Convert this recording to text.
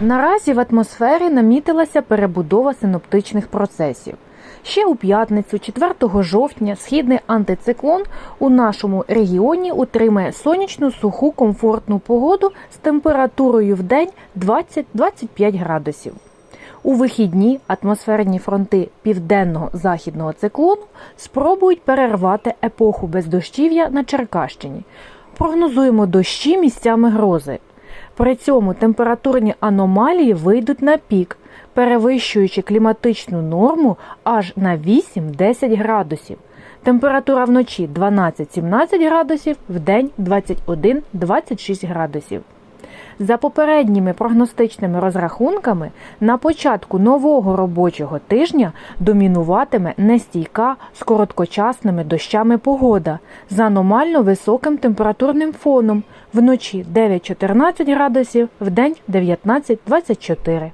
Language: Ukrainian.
Наразі в атмосфері намітилася перебудова синоптичних процесів. Ще у п'ятницю, 4 жовтня, східний антициклон у нашому регіоні утримає сонячну суху комфортну погоду з температурою в день 20-25 градусів. У вихідні атмосферні фронти південного західного циклону спробують перервати епоху бездощів'я на Черкащині. Прогнозуємо дощі місцями грози. При цьому температурні аномалії вийдуть на пік, перевищуючи кліматичну норму аж на 8-10 градусів. Температура вночі 12-17 градусів, вдень 21-26 градусів. За попередніми прогностичними розрахунками, на початку нового робочого тижня домінуватиме нестійка з короткочасними дощами погода з аномально високим температурним фоном вночі 9-14 градусів, вдень 19-24.